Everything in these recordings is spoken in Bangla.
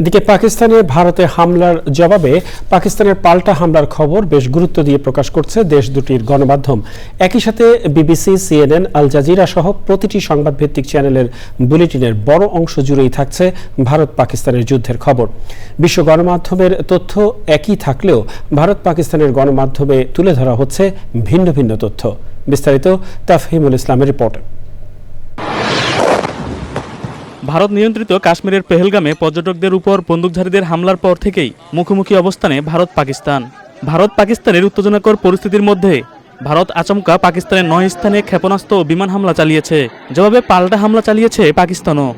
এদিকে পাকিস্তানে ভারতে হামলার জবাবে পাকিস্তানের পাল্টা হামলার খবর বেশ গুরুত্ব দিয়ে প্রকাশ করছে দেশ দুটির গণমাধ্যম। একই সাথে বিবিসি, সিএনএন, আল জাজিরা সহ প্রতিটি সংবাদভিত্তিক চ্যানেলের বুলেটিনের বড় অংশ জুড়েই থাকছে ভারত পাকিস্তানের যুদ্ধের খবর। বিশ্ব গণমাধ্যমের তথ্য একই থাকলেও ভারত পাকিস্তানের গণমাধ্যমে তুলে ধরা হচ্ছে ভিন্ন ভিন্ন তথ্য। বিস্তারিত তাফহিমুল ইসলামের রিপোর্ট। ভারত নিয়ন্ত্রিত কাশ্মীরের পেহেলগামে পর্যটকদের উপর বন্দুকধারীদের হামলার পর থেকেই মুখোমুখি অবস্থানে ভারত পাকিস্তান। ভারত পাকিস্তানের উত্তেজনাকর পরিস্থিতির মধ্যে ভারত আচমকা পাকিস্তানের নয় স্থানে ক্ষেপণাস্ত্র ও বিমান হামলা চালিয়েছে। জবাবে পাল্টা হামলা চালিয়েছে পাকিস্তানও।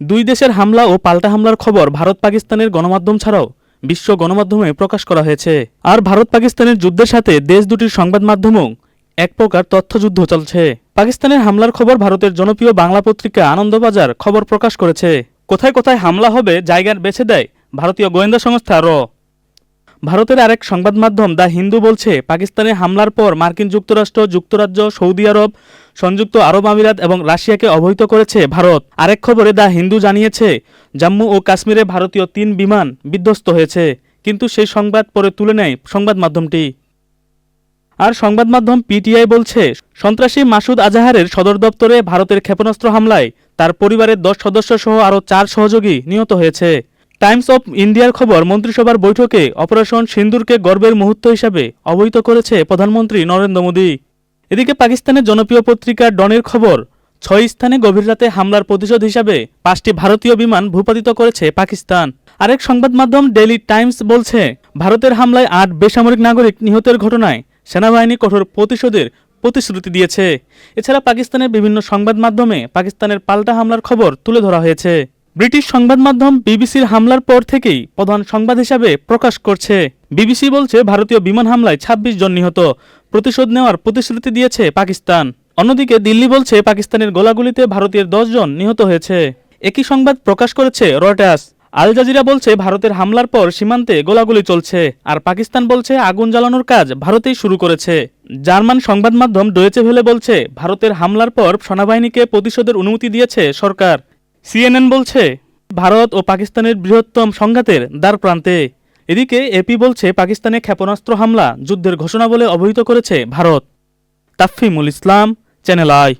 দুই দেশের হামলা ও পাল্টা হামলার খবর ভারত পাকিস্তানের গণমাধ্যম ছাড়াও বিশ্ব গণমাধ্যমে প্রকাশ করা হয়েছে। আর ভারত পাকিস্তানের যুদ্ধের সাথে দেশ দুটির সংবাদ মাধ্যমও এক প্রকার তথ্যযুদ্ধ চলছে। পাকিস্তানের হামলার খবর ভারতের জনপ্রিয় বাংলা পত্রিকা আনন্দবাজার খবর প্রকাশ করেছে। কোথায় কোথায় হামলা হবে জায়গার বেছে দেয় ভারতীয় গোয়েন্দা সংস্থা র। ভারতের আরেক সংবাদ মাধ্যম দ্য হিন্দু বলছে, পাকিস্তানে হামলার পর মার্কিন যুক্তরাষ্ট্র, যুক্তরাজ্য, সৌদি আরব, সংযুক্ত আরব আমিরাত এবং রাশিয়াকে অবহিত করেছে ভারত। আরেক খবরে দ্য হিন্দু জানিয়েছে, জম্মু ও কাশ্মীরে ভারতীয় তিন বিমান বিধ্বস্ত হয়েছে। কিন্তু সেই সংবাদ পরে তুলে নেয় সংবাদ মাধ্যমটি। আর সংবাদ মাধ্যম পিটিআই বলছে, সন্ত্রাসী মাসুদ আজাহারের সদর দপ্তরে ভারতের ক্ষেপণাস্ত্র হামলায় তার পরিবারের দশ সদস্য সহ আরও চার সহযোগী নিহত হয়েছে। টাইমস অফ ইন্ডিয়ার খবর মন্ত্রিসভার বৈঠকে অপারেশন সিন্দুরকে গর্বের মুহূর্ত হিসাবে অবহিত করেছে প্রধানমন্ত্রী নরেন্দ্র মোদী। এদিকে পাকিস্তানের জনপ্রিয় পত্রিকা ডনের খবর, ছয় স্থানে গভীর রাতে হামলার প্রতিশোধ হিসাবে পাঁচটি ভারতীয় বিমান ভূপাতিত করেছে পাকিস্তান। আরেক সংবাদ মাধ্যম ডেইলি টাইমস বলছে, ভারতের হামলায় আট বেসামরিক নাগরিক নিহতের ঘটনায় সেনাবাহিনী কঠোর প্রতিশোধের প্রতিশ্রুতি দিয়েছে। এছাড়া পাকিস্তানের বিভিন্ন সংবাদ মাধ্যমে পাকিস্তানের পাল্টা হামলার খবর তুলে ধরা হয়েছে। ব্রিটিশ সংবাদ মাধ্যম বিবিসির হামলার পর থেকেই প্রধান সংবাদ হিসাবে প্রকাশ করছে। বিবিসি বলছে, ভারতীয় বিমান হামলায় ২৬ জন নিহত। প্রতিশোধ নেওয়ার প্রতিশ্রুতি দিয়েছে পাকিস্তান। অন্যদিকে দিল্লি বলছে, পাকিস্তানের গোলাগুলিতে ভারতীয় দশ জন নিহত হয়েছে। একই সংবাদ প্রকাশ করেছে রয়টার্স। আল জাজিরা বলছে, ভারতের হামলার পর সীমান্তে গোলাগুলি চলছে, আর পাকিস্তান বলছে আগুন জ্বালানোর কাজ ভারতেই শুরু করেছে। জার্মান সংবাদ মাধ্যম ডয়েচে ভেলে বলছে, ভারতের হামলার পর সেনাবাহিনীকে প্রতিশোধের অনুমতি দিয়েছে সরকার। সিএনএন বলছে, ভারত ও পাকিস্তানের বৃহত্তম সংঘাতের দ্বার প্রান্তে। এদিকে এপি বলছে, পাকিস্তানে ক্ষেপণাস্ত্র হামলা যুদ্ধের ঘোষণা বলে অবহিত করেছে Bharat. Tafimul Islam, channel I.